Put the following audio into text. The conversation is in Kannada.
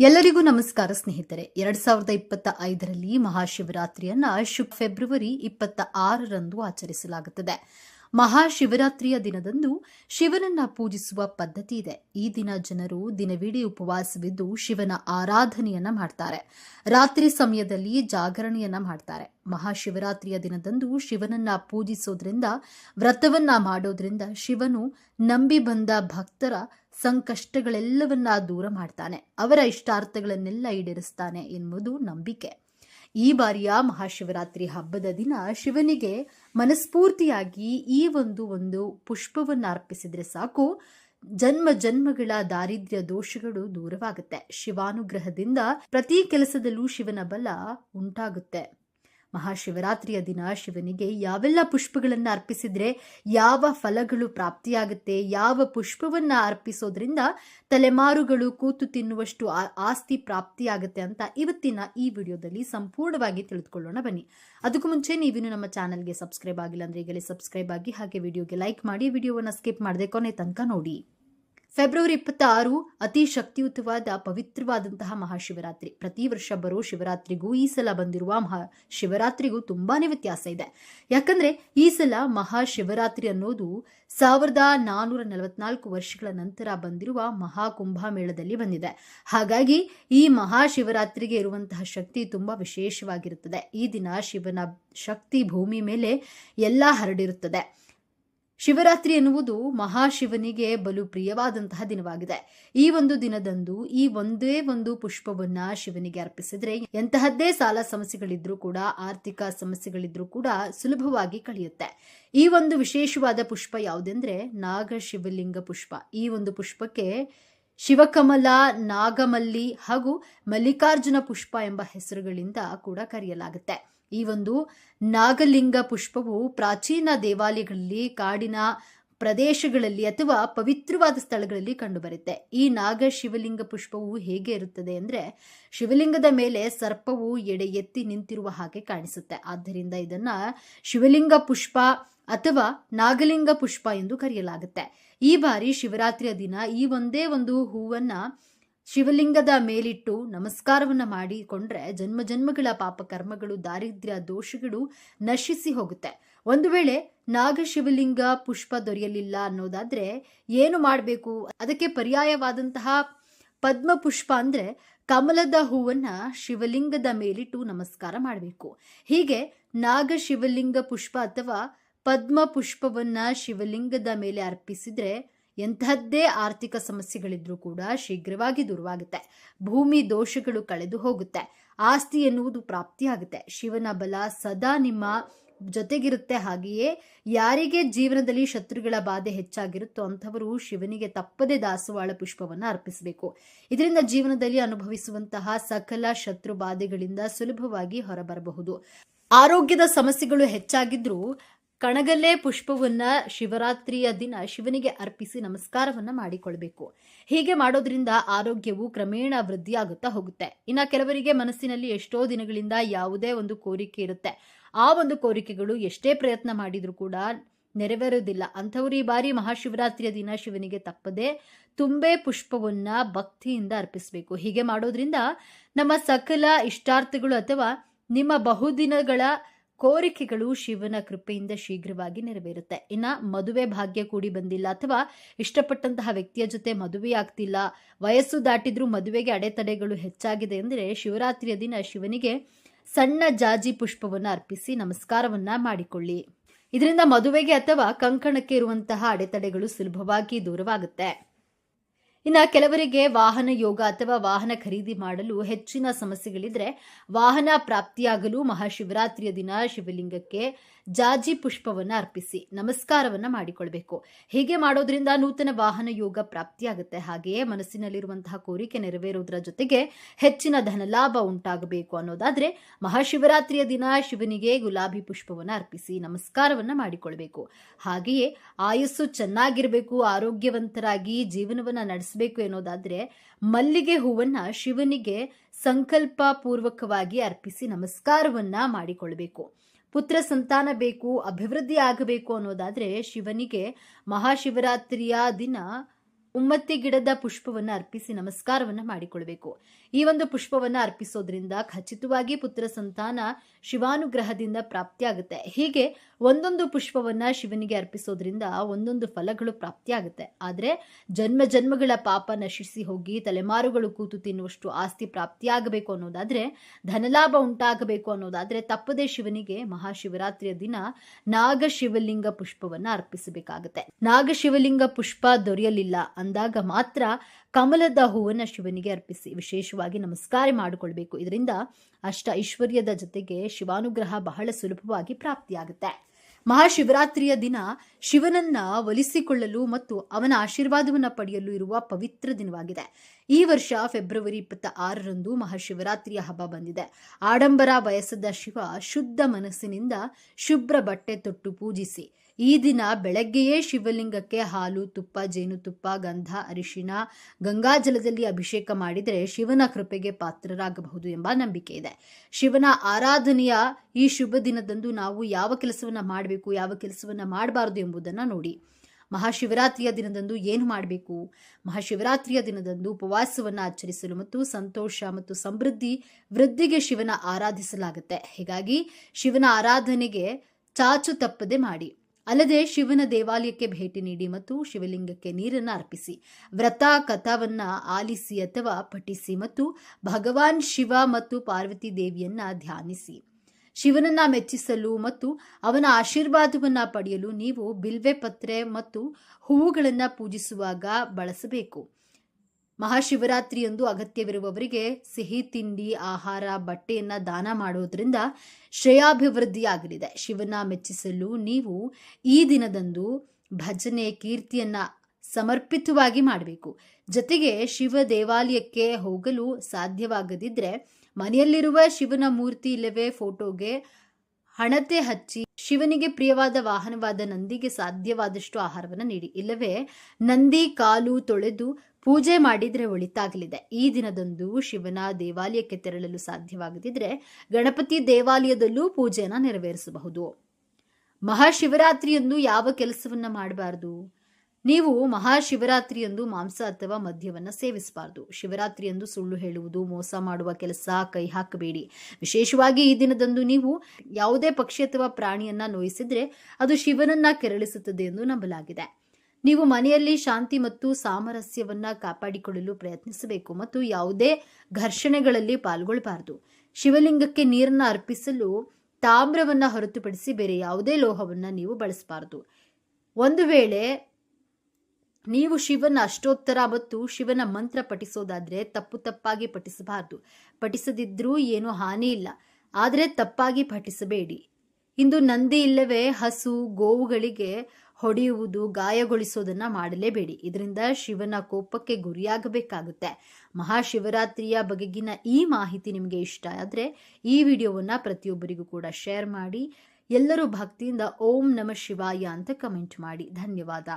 ಎಲ್ಲರಿಗೂ ನಮಸ್ಕಾರ ಸ್ನೇಹಿತರೆ. ಎರಡ್ ಸಾವಿರದ ಇಪ್ಪತ್ತ ಐದರಲ್ಲಿ ಮಹಾಶಿವರಾತ್ರಿಯನ್ನ ಶುಕ್ ಫೆಬ್ರವರಿ ಇಪ್ಪತ್ತ ಆರರಂದು ಆಚರಿಸಲಾಗುತ್ತದೆ. ಮಹಾಶಿವರಾತ್ರಿಯ ದಿನದಂದು ಶಿವನನ್ನ ಪೂಜಿಸುವ ಪದ್ಧತಿ ಇದೆ. ಈ ದಿನ ಜನರು ದಿನವಿಡೀ ಉಪವಾಸವಿದ್ದು ಶಿವನ ಆರಾಧನೆಯನ್ನ ಮಾಡ್ತಾರೆ. ರಾತ್ರಿ ಸಮಯದಲ್ಲಿ ಜಾಗರಣೆಯನ್ನ ಮಾಡ್ತಾರೆ. ಮಹಾಶಿವರಾತ್ರಿಯ ದಿನದಂದು ಶಿವನನ್ನ ಪೂಜಿಸೋದ್ರಿಂದ, ವ್ರತವನ್ನ ಮಾಡೋದ್ರಿಂದ ಶಿವನು ನಂಬಿ ಬಂದ ಭಕ್ತರ ಸಂಕಷ್ಟಗಳೆಲ್ಲವನ್ನ ದೂರ ಮಾಡ್ತಾನೆ. ಅವರ ಇಷ್ಟಾರ್ಥಗಳನ್ನೆಲ್ಲ ಈಡೇರಿಸ್ತಾನೆ ಎನ್ನುವುದು ನಂಬಿಕೆ. ಈ ಬಾರಿಯ ಮಹಾಶಿವರಾತ್ರಿ ಹಬ್ಬದ ದಿನ ಶಿವನಿಗೆ ಮನಸ್ಫೂರ್ತಿಯಾಗಿ ಈ ಒಂದು ಒಂದು ಪುಷ್ಪವನ್ನು ಅರ್ಪಿಸಿದ್ರೆ ಸಾಕು. ಜನ್ಮ ಜನ್ಮಗಳ ದಾರಿದ್ರ್ಯ ದೋಷಗಳು ದೂರವಾಗುತ್ತೆ. ಶಿವಾನುಗ್ರಹದಿಂದ ಪ್ರತಿ ಕೆಲಸದಲ್ಲೂ ಶಿವನ ಬಲ ಉಂಟಾಗುತ್ತೆ. ಮಹಾಶಿವರಾತ್ರಿಯ ದಿನ ಶಿವನಿಗೆ ಯಾವೆಲ್ಲ ಪುಷ್ಪಗಳನ್ನು ಅರ್ಪಿಸಿದ್ರೆ ಯಾವ ಫಲಗಳು ಪ್ರಾಪ್ತಿಯಾಗುತ್ತೆ, ಯಾವ ಪುಷ್ಪವನ್ನ ಅರ್ಪಿಸೋದ್ರಿಂದ ತಲೆಮಾರುಗಳು ಕೂತು ತಿನ್ನುವಷ್ಟು ಆಸ್ತಿ ಪ್ರಾಪ್ತಿಯಾಗುತ್ತೆ ಅಂತ ಇವತ್ತಿನ ಈ ವಿಡಿಯೋದಲ್ಲಿ ಸಂಪೂರ್ಣವಾಗಿ ತಿಳಿದುಕೊಳ್ಳೋಣ ಬನ್ನಿ. ಅದಕ್ಕೂ ಮುಂಚೆ ನೀವಿನ್ನು ನಮ್ಮ ಚಾನಲ್ಗೆ ಸಬ್ಸ್ಕ್ರೈಬ್ ಆಗಿಲ್ಲ ಅಂದ್ರೆ ಈಗಲೇ ಸಬ್ಸ್ಕ್ರೈಬ್ ಆಗಿ ಹಾಗೆ ವಿಡಿಯೋಗೆ ಲೈಕ್ ಮಾಡಿ, ವಿಡಿಯೋವನ್ನು ಸ್ಕಿಪ್ ಮಾಡದೆ ಕೊನೆ ತನಕ ನೋಡಿ. ಫೆಬ್ರವರಿ ಇಪ್ಪತ್ತಾರು ಅತಿ ಶಕ್ತಿಯುತವಾದ, ಪವಿತ್ರವಾದಂತಹ ಮಹಾಶಿವರಾತ್ರಿ. ಪ್ರತಿ ವರ್ಷ ಬರೋ ಶಿವರಾತ್ರಿಗೂ ಈ ಸಲ ಬಂದಿರುವ ಮಹಾ ಶಿವರಾತ್ರಿಗೂ ತುಂಬಾನೇ ವ್ಯತ್ಯಾಸ ಇದೆ. ಯಾಕಂದ್ರೆ ಈ ಸಲ ಮಹಾಶಿವರಾತ್ರಿ ಅನ್ನೋದು ಸಾವಿರದ ನಾನೂರ ನಲವತ್ನಾಲ್ಕು ವರ್ಷಗಳ ನಂತರ ಬಂದಿರುವ ಮಹಾಕುಂಭಮೇಳದಲ್ಲಿ ಬಂದಿದೆ. ಹಾಗಾಗಿ ಈ ಮಹಾಶಿವರಾತ್ರಿಗೆ ಇರುವಂತಹ ಶಕ್ತಿ ತುಂಬಾ ವಿಶೇಷವಾಗಿರುತ್ತದೆ. ಈ ದಿನ ಶಿವನ ಶಕ್ತಿ ಭೂಮಿ ಮೇಲೆ ಎಲ್ಲ ಹರಡಿರುತ್ತದೆ. ಶಿವರಾತ್ರಿ ಎನ್ನುವುದು ಮಹಾಶಿವನಿಗೆ ಬಲು ಪ್ರಿಯವಾದಂತಹ ದಿನವಾಗಿದೆ. ಈ ಒಂದು ದಿನದಂದು ಈ ಒಂದೇ ಒಂದು ಪುಷ್ಪವನ್ನ ಶಿವನಿಗೆ ಅರ್ಪಿಸಿದ್ರೆ ಎಂತಹದ್ದೇ ಸಾಲ ಸಮಸ್ಯೆಗಳಿದ್ರೂ ಕೂಡ, ಆರ್ಥಿಕ ಸಮಸ್ಯೆಗಳಿದ್ರೂ ಕೂಡ ಸುಲಭವಾಗಿ ಕಳೆಯುತ್ತೆ. ಈ ಒಂದು ವಿಶೇಷವಾದ ಪುಷ್ಪ ಯಾವುದೆಂದ್ರೆ ನಾಗ ಶಿವಲಿಂಗ ಪುಷ್ಪ. ಈ ಒಂದು ಪುಷ್ಪಕ್ಕೆ ಶಿವಕಮಲ, ನಾಗಮಲ್ಲಿ ಹಾಗೂ ಮಲ್ಲಿಕಾರ್ಜುನ ಪುಷ್ಪ ಎಂಬ ಹೆಸರುಗಳಿಂದ ಕೂಡ ಕರೆಯಲಾಗುತ್ತೆ. ಈ ಒಂದು ನಾಗಲಿಂಗ ಪುಷ್ಪವು ಪ್ರಾಚೀನ ದೇವಾಲಯಗಳಲ್ಲಿ, ಕಾಡಿನ ಪ್ರದೇಶಗಳಲ್ಲಿ ಅಥವಾ ಪವಿತ್ರವಾದ ಸ್ಥಳಗಳಲ್ಲಿ ಕಂಡುಬರುತ್ತೆ. ಈ ನಾಗ ಶಿವಲಿಂಗ ಪುಷ್ಪವು ಹೇಗೆ ಇರುತ್ತದೆ ಅಂದರೆ, ಶಿವಲಿಂಗದ ಮೇಲೆ ಸರ್ಪವು ಎಡೆ ಎತ್ತಿ ನಿಂತಿರುವ ಹಾಗೆ ಕಾಣಿಸುತ್ತೆ. ಆದ್ದರಿಂದ ಇದನ್ನು ಶಿವಲಿಂಗ ಪುಷ್ಪ ಅಥವಾ ನಾಗಲಿಂಗ ಪುಷ್ಪ ಎಂದು ಕರೆಯಲಾಗುತ್ತೆ. ಈ ಬಾರಿ ಶಿವರಾತ್ರಿಯ ದಿನ ಈ ಒಂದೇ ಒಂದು ಹೂವನ್ನ ಶಿವಲಿಂಗದ ಮೇಲಿಟ್ಟು ನಮಸ್ಕಾರವನ್ನು ಮಾಡಿಕೊಂಡ್ರೆ ಜನ್ಮ ಜನ್ಮಗಳ ಪಾಪ ಕರ್ಮಗಳು, ದಾರಿದ್ರ್ಯ, ದೋಷಗಳು ನಶಿಸಿ ಹೋಗುತ್ತೆ. ಒಂದು ವೇಳೆ ನಾಗ ಶಿವಲಿಂಗ ಪುಷ್ಪ ದೊರೆಯಲಿಲ್ಲ ಅನ್ನೋದಾದ್ರೆ ಏನು ಮಾಡಬೇಕು? ಅದಕ್ಕೆ ಪರ್ಯಾಯವಾದಂತಹ ಪದ್ಮ ಪುಷ್ಪ ಅಂದ್ರೆ ಕಮಲದ ಹೂವನ್ನ ಶಿವಲಿಂಗದ ಮೇಲಿಟ್ಟು ನಮಸ್ಕಾರ ಮಾಡಬೇಕು. ಹೀಗೆ ನಾಗ ಶಿವಲಿಂಗ ಪುಷ್ಪ ಅಥವಾ ಪದ್ಮ ಪುಷ್ಪವನ್ನ ಶಿವಲಿಂಗದ ಮೇಲೆ ಅರ್ಪಿಸಿದ್ರೆ ಎಂತಹದ್ದೇ ಆರ್ಥಿಕ ಸಮಸ್ಯೆಗಳಿದ್ರೂ ಕೂಡ ಶೀಘ್ರವಾಗಿ ದೂರವಾಗುತ್ತೆ. ಭೂಮಿ ದೋಷಗಳು ಕಳೆದು ಹೋಗುತ್ತೆ. ಆಸ್ತಿ ಎನ್ನುವುದು ಪ್ರಾಪ್ತಿಯಾಗುತ್ತೆ. ಶಿವನ ಬಲ ಸದಾ ನಿಮ್ಮ ಜೊತೆಗಿರುತ್ತೆ. ಹಾಗೆಯೇ ಯಾರಿಗೆ ಜೀವನದಲ್ಲಿ ಶತ್ರುಗಳ ಬಾಧೆ ಹೆಚ್ಚಾಗಿರುತ್ತೋ ಅಂಥವರು ಶಿವನಿಗೆ ತಪ್ಪದೆ ದಾಸವಾಳ ಪುಷ್ಪವನ್ನು ಅರ್ಪಿಸಬೇಕು. ಇದರಿಂದ ಜೀವನದಲ್ಲಿ ಅನುಭವಿಸುವಂತಹ ಸಕಲ ಶತ್ರು ಬಾಧೆಗಳಿಂದ ಸುಲಭವಾಗಿ ಹೊರಬರಬಹುದು. ಆರೋಗ್ಯದ ಸಮಸ್ಯೆಗಳು ಹೆಚ್ಚಾಗಿದ್ರೂ ಕಣಗಲ್ಲೇ ಪುಷ್ಪವನ್ನ ಶಿವರಾತ್ರಿಯ ದಿನ ಶಿವನಿಗೆ ಅರ್ಪಿಸಿ ನಮಸ್ಕಾರವನ್ನ ಮಾಡಿಕೊಳ್ಬೇಕು. ಹೀಗೆ ಮಾಡೋದ್ರಿಂದ ಆರೋಗ್ಯವು ಕ್ರಮೇಣ ವೃದ್ಧಿಯಾಗುತ್ತಾ ಹೋಗುತ್ತೆ. ಇನ್ನ ಕೆಲವರಿಗೆ ಮನಸ್ಸಿನಲ್ಲಿ ಎಷ್ಟೋ ದಿನಗಳಿಂದ ಯಾವುದೇ ಒಂದು ಕೋರಿಕೆ ಇರುತ್ತೆ. ಆ ಒಂದು ಕೋರಿಕೆಗಳು ಎಷ್ಟೇ ಪ್ರಯತ್ನ ಮಾಡಿದ್ರೂ ಕೂಡ ನೆರವೇರುವುದಿಲ್ಲ. ಅಂಥವ್ರು ಈ ಬಾರಿ ಮಹಾಶಿವರಾತ್ರಿಯ ದಿನ ಶಿವನಿಗೆ ತಪ್ಪದೆ ತುಂಬೆ ಪುಷ್ಪವನ್ನ ಭಕ್ತಿಯಿಂದ ಅರ್ಪಿಸಬೇಕು. ಹೀಗೆ ಮಾಡೋದ್ರಿಂದ ನಮ್ಮ ಸಕಲ ಇಷ್ಟಾರ್ಥಗಳು ಅಥವಾ ನಿಮ್ಮ ಬಹುದಿನಗಳ ಕೋರಿಕೆಗಳು ಶಿವನ ಕೃಪೆಯಿಂದ ಶೀಘ್ರವಾಗಿ ನೆರವೇರುತ್ತೆ. ಇನ್ನ ಮದುವೆ ಭಾಗ್ಯ ಕೂಡಿ ಬಂದಿಲ್ಲ ಅಥವಾ ಇಷ್ಟಪಟ್ಟಂತಹ ವ್ಯಕ್ತಿಯ ಜೊತೆ ಮದುವೆ ಆಗ್ತಿಲ್ಲ, ವಯಸ್ಸು ದಾಟಿದ್ರೂ ಮದುವೆಗೆ ಅಡೆತಡೆಗಳು ಹೆಚ್ಚಾಗಿದೆ ಅಂದರೆ ಶಿವರಾತ್ರಿಯ ದಿನ ಶಿವನಿಗೆ ಸಣ್ಣ ಜಾಜಿ ಪುಷ್ಪವನ್ನು ಅರ್ಪಿಸಿ ನಮಸ್ಕಾರವನ್ನ ಮಾಡಿಕೊಳ್ಳಿ. ಇದರಿಂದ ಮದುವೆಗೆ ಅಥವಾ ಕಂಕಣಕ್ಕೆ ಇರುವಂತಹ ಅಡೆತಡೆಗಳು ಸುಲಭವಾಗಿ ದೂರವಾಗುತ್ತೆ. ಇನ್ನು ಕೆಲವರಿಗೆ ವಾಹನ ಯೋಗ ಅಥವಾ ವಾಹನ ಖರೀದಿ ಮಾಡಲು ಹೆಚ್ಚಿನ ಸಮಸ್ಯೆಗಳಿದ್ರೆ ವಾಹನ ಪ್ರಾಪ್ತಿಯಾಗಲು ಮಹಾಶಿವರಾತ್ರಿಯ ದಿನ ಶಿವಲಿಂಗಕ್ಕೆ ಜಾಜಿ ಪುಷ್ಪವನ್ನು ಅರ್ಪಿಸಿ ನಮಸ್ಕಾರವನ್ನ ಮಾಡಿಕೊಳ್ಬೇಕು. ಹೀಗೆ ಮಾಡೋದ್ರಿಂದ ನೂತನ ವಾಹನ ಯೋಗ ಪ್ರಾಪ್ತಿಯಾಗುತ್ತೆ. ಹಾಗೆಯೇ ಮನಸ್ಸಿನಲ್ಲಿರುವಂತಹ ಕೋರಿಕೆ ನೆರವೇರೋದ್ರ ಜೊತೆಗೆ ಹೆಚ್ಚಿನ ಧನಲಾಭ ಉಂಟಾಗಬೇಕು ಅನ್ನೋದಾದ್ರೆ ಮಹಾಶಿವರಾತ್ರಿಯ ದಿನ ಶಿವನಿಗೆ ಗುಲಾಬಿ ಪುಷ್ಪವನ್ನು ಅರ್ಪಿಸಿ ನಮಸ್ಕಾರವನ್ನ ಮಾಡಿಕೊಳ್ಬೇಕು. ಹಾಗೆಯೇ ಆಯಸ್ಸು ಚೆನ್ನಾಗಿರಬೇಕು, ಆರೋಗ್ಯವಂತರಾಗಿ ಜೀವನವನ್ನ ನಡೆಸಬೇಕು ಎನ್ನೋದಾದ್ರೆ ಮಲ್ಲಿಗೆ ಹೂವನ್ನ ಶಿವನಿಗೆ ಸಂಕಲ್ಪ ಪೂರ್ವಕವಾಗಿ ಅರ್ಪಿಸಿ ನಮಸ್ಕಾರವನ್ನ ಮಾಡಿಕೊಳ್ಬೇಕು. ಪುತ್ರ ಸಂತಾನ ಬೇಕು ಅಭಿವೃದ್ಧಿ ಆಗಬೇಕು ಅನ್ನೋದಾದ್ರೆ ಶಿವನಿಗೆ ಮಹಾಶಿವರಾತ್ರಿಯ ದಿನ ಉಮ್ಮತ್ತಿ ಗಿಡದ ಪುಷ್ಪವನ್ನು ಅರ್ಪಿಸಿ ನಮಸ್ಕಾರವನ್ನು ಮಾಡಿಕೊಳ್ಬೇಕು. ಈ ಒಂದು ಪುಷ್ಪವನ್ನು ಅರ್ಪಿಸೋದ್ರಿಂದ ಖಚಿತವಾಗಿ ಪುತ್ರ ಸಂತಾನ ಶಿವಾನುಗ್ರಹದಿಂದ ಪ್ರಾಪ್ತಿಯಾಗುತ್ತೆ. ಹೀಗೆ ಒಂದೊಂದು ಪುಷ್ಪವನ್ನು ಶಿವನಿಗೆ ಅರ್ಪಿಸೋದ್ರಿಂದ ಒಂದೊಂದು ಫಲಗಳು ಪ್ರಾಪ್ತಿಯಾಗುತ್ತೆ. ಆದರೆ ಜನ್ಮ ಜನ್ಮಗಳ ಪಾಪ ನಶಿಸಿ ಹೋಗಿ ತಲೆಮಾರುಗಳು ಕೂತು ತಿನ್ನುವಷ್ಟು ಆಸ್ತಿ ಪ್ರಾಪ್ತಿಯಾಗಬೇಕು ಅನ್ನೋದಾದ್ರೆ, ಧನಲಾಭ ಉಂಟಾಗಬೇಕು ಅನ್ನೋದಾದ್ರೆ ತಪ್ಪದೇ ಶಿವನಿಗೆ ಮಹಾಶಿವರಾತ್ರಿಯ ದಿನ ನಾಗಶಿವಲಿಂಗ ಪುಷ್ಪವನ್ನ ಅರ್ಪಿಸಬೇಕಾಗುತ್ತೆ. ನಾಗಶಿವಲಿಂಗ ಪುಷ್ಪ ದೊರೆಯಲಿಲ್ಲ ಅಂದಾಗ ಮಾತ್ರ ಕಮಲದ ಹೂವನ್ನು ಶಿವನಿಗೆ ಅರ್ಪಿಸಿ ವಿಶೇಷವಾಗಿ ನಮಸ್ಕಾರ ಮಾಡಿಕೊಳ್ಬೇಕು. ಇದರಿಂದ ಅಷ್ಟ ಐಶ್ವರ್ಯದ ಜೊತೆಗೆ ಶಿವಾನುಗ್ರಹ ಬಹಳ ಸುಲಭವಾಗಿ ಪ್ರಾಪ್ತಿಯಾಗುತ್ತೆ. ಮಹಾಶಿವರಾತ್ರಿಯ ದಿನ ಶಿವನನ್ನ ಒಲಿಸಿಕೊಳ್ಳಲು ಮತ್ತು ಅವನ ಆಶೀರ್ವಾದವನ್ನು ಪಡೆಯಲು ಇರುವ ಪವಿತ್ರ ದಿನವಾಗಿದೆ. ಈ ವರ್ಷ ಫೆಬ್ರವರಿ ಇಪ್ಪತ್ತ ಆರರಂದು ಮಹಾಶಿವರಾತ್ರಿಯ ಹಬ್ಬ ಬಂದಿದೆ. ಆಡಂಬರ ಬಯಸದ ಶಿವ ಶುದ್ಧ ಮನಸ್ಸಿನಿಂದ ಶುಭ್ರ ಬಟ್ಟೆ ತೊಟ್ಟು ಪೂಜಿಸಿ ಈ ದಿನ ಬೆಳಗ್ಗೆಯೇ ಶಿವಲಿಂಗಕ್ಕೆ ಹಾಲು, ತುಪ್ಪ ಜೇನುತುಪ್ಪ ಗಂಧ ಅರಿಶಿನ ಗಂಗಾಜಲದಲ್ಲಿ ಅಭಿಷೇಕ ಮಾಡಿದರೆ ಶಿವನ ಕೃಪೆಗೆ ಪಾತ್ರರಾಗಬಹುದು ಎಂಬ ನಂಬಿಕೆ ಇದೆ. ಶಿವನ ಆರಾಧನೆಯ ಈ ಶುಭ ದಿನದಂದು ನಾವು ಯಾವ ಕೆಲಸವನ್ನು ಮಾಡಬೇಕು, ಯಾವ ಕೆಲಸವನ್ನು ಮಾಡಬಾರದು ಎಂಬುದನ್ನು ನೋಡಿ. ಮಹಾಶಿವರಾತ್ರಿಯ ದಿನದಂದು ಏನು ಮಾಡಬೇಕು? ಮಹಾಶಿವರಾತ್ರಿಯ ದಿನದಂದು ಉಪವಾಸವನ್ನು ಆಚರಿಸಲು ಮತ್ತು ಸಂತೋಷ ಮತ್ತು ಸಮೃದ್ಧಿ ವೃದ್ಧಿಗೆ ಶಿವನ ಆರಾಧಿಸಲಾಗುತ್ತೆ. ಹೀಗಾಗಿ ಶಿವನ ಆರಾಧನೆಗೆ ಚಾಚು ತಪ್ಪದೆ ಮಾಡಿ. ಅಲ್ಲದೆ ಶಿವನ ದೇವಾಲಯಕ್ಕೆ ಭೇಟಿ ನೀಡಿ ಮತ್ತು ಶಿವಲಿಂಗಕ್ಕೆ ನೀರನ್ನು ಅರ್ಪಿಸಿ. ವ್ರತ, ಕಥಾವನ್ನ ಆಲಿಸಿ ಅಥವಾ ಪಠಿಸಿ ಮತ್ತು ಭಗವಾನ್ ಶಿವ ಮತ್ತು ಪಾರ್ವತಿ ದೇವಿಯನ್ನ ಧ್ಯಾನಿಸಿ. ಶಿವನನ್ನ ಮೆಚ್ಚಿಸಲು ಮತ್ತು ಅವನ ಆಶೀರ್ವಾದವನ್ನ ಪಡೆಯಲು ನೀವು ಬಿಲ್ವೆ, ಪತ್ರೆ ಮತ್ತು ಹೂವುಗಳನ್ನು ಪೂಜಿಸುವಾಗ ಬಳಸಬೇಕು. ಮಹಾಶಿವರಾತ್ರಿಯಂದು ಅಗತ್ಯವಿರುವವರಿಗೆ ಸಿಹಿ ತಿಂಡಿ, ಆಹಾರ, ಬಟ್ಟೆಯನ್ನ ದಾನ ಮಾಡುವುದರಿಂದ ಶ್ರೇಯಾಭಿವೃದ್ಧಿಯಾಗಲಿದೆ. ಶಿವನ ಮೆಚ್ಚಿಸಲು ನೀವು ಈ ದಿನದಂದು ಭಜನೆ, ಕೀರ್ತಿಯನ್ನ ಸಮರ್ಪಿತವಾಗಿ ಮಾಡಬೇಕು. ಜೊತೆಗೆ ಶಿವ ದೇವಾಲಯಕ್ಕೆ ಹೋಗಲು ಸಾಧ್ಯವಾಗದಿದ್ರೆ ಮನೆಯಲ್ಲಿರುವ ಶಿವನ ಮೂರ್ತಿ ಇಲ್ಲವೇ ಫೋಟೋಗೆ ಹಣತೆ ಹಚ್ಚಿ ಶಿವನಿಗೆ ಪ್ರಿಯವಾದ ವಾಹನವಾದ ನಂದಿಗೆ ಸಾಧ್ಯವಾದಷ್ಟು ಆಹಾರವನ್ನು ನೀಡಿ. ಇಲ್ಲವೇ ನಂದಿ ಕಾಲು ತೊಳೆದು ಪೂಜೆ ಮಾಡಿದರೆ ಒಳಿತಾಗಲಿದೆ. ಈ ದಿನದಂದು ಶಿವನ ದೇವಾಲಯಕ್ಕೆ ತೆರಳಲು ಸಾಧ್ಯವಾಗದಿದ್ರೆ ಗಣಪತಿ ದೇವಾಲಯದಲ್ಲೂ ಪೂಜೆಯನ್ನು ನೆರವೇರಿಸಬಹುದು. ಮಹಾಶಿವರಾತ್ರಿಯಂದು ಯಾವ ಕೆಲಸವನ್ನ ಮಾಡಬಾರದು? ನೀವು ಮಹಾಶಿವರಾತ್ರಿಯಂದು ಮಾಂಸ ಅಥವಾ ಮದ್ಯವನ್ನು ಸೇವಿಸಬಾರದು. ಶಿವರಾತ್ರಿಯಂದು ಸುಳ್ಳು ಹೇಳುವುದು, ಮೋಸ ಮಾಡುವ ಕೆಲಸ ಕೈ ಹಾಕಬೇಡಿ. ವಿಶೇಷವಾಗಿ ಈ ದಿನದಂದು ನೀವು ಯಾವುದೇ ಪಕ್ಷಿ ಅಥವಾ ಪ್ರಾಣಿಯನ್ನ ನೋಯಿಸಿದ್ರೆ ಅದು ಶಿವನನ್ನ ಕೆರಳಿಸುತ್ತದೆ ಎಂದು ನಂಬಲಾಗಿದೆ. ನೀವು ಮನೆಯಲ್ಲಿ ಶಾಂತಿ ಮತ್ತು ಸಾಮರಸ್ಯವನ್ನ ಕಾಪಾಡಿಕೊಳ್ಳಲು ಪ್ರಯತ್ನಿಸಬೇಕು ಮತ್ತು ಯಾವುದೇ ಘರ್ಷಣೆಗಳಲ್ಲಿ ಪಾಲ್ಗೊಳ್ಳಬಾರದು. ಶಿವಲಿಂಗಕ್ಕೆ ನೀರನ್ನು ಅರ್ಪಿಸಲು ತಾಮ್ರವನ್ನ ಹೊರತುಪಡಿಸಿ ಬೇರೆ ಯಾವುದೇ ಲೋಹವನ್ನ ನೀವು ಬಳಸಬಾರದು. ಒಂದು ವೇಳೆ ನೀವು ಶಿವನ ಅಷ್ಟೋತ್ತರ ಮತ್ತು ಶಿವನ ಮಂತ್ರ ಪಠಿಸೋದಾದ್ರೆ ತಪ್ಪು ತಪ್ಪಾಗಿ ಪಠಿಸಬಾರದು. ಪಠಿಸದಿದ್ರೂ ಏನೂ ಹಾನಿ ಇಲ್ಲ. ಆದರೆ ತಪ್ಪಾಗಿ ಪಠಿಸಬೇಡಿ. ಇಂದು ನಂದಿ ಇಲ್ಲವೇ ಹಸು ಗೋವುಗಳಿಗೆ ಹೊಡೆಯುವುದು, ಗಾಯಗೊಳಿಸೋದನ್ನ ಮಾಡಲೇಬೇಡಿ. ಇದರಿಂದ ಶಿವನ ಕೋಪಕ್ಕೆ ಗುರಿಯಾಗಬೇಕಾಗುತ್ತೆ. ಮಹಾಶಿವರಾತ್ರಿಯ ಬಗೆಗಿನ ಈ ಮಾಹಿತಿ ನಿಮಗೆ ಇಷ್ಟ ಆದರೆ ಈ ವಿಡಿಯೋವನ್ನು ಪ್ರತಿಯೊಬ್ಬರಿಗೂ ಕೂಡ ಶೇರ್ ಮಾಡಿ, ಎಲ್ಲರೂ ಭಕ್ತಿಯಿಂದ ಓಂ ನಮ ಶಿವಾಯ ಅಂತ ಕಮೆಂಟ್ ಮಾಡಿ. ಧನ್ಯವಾದ.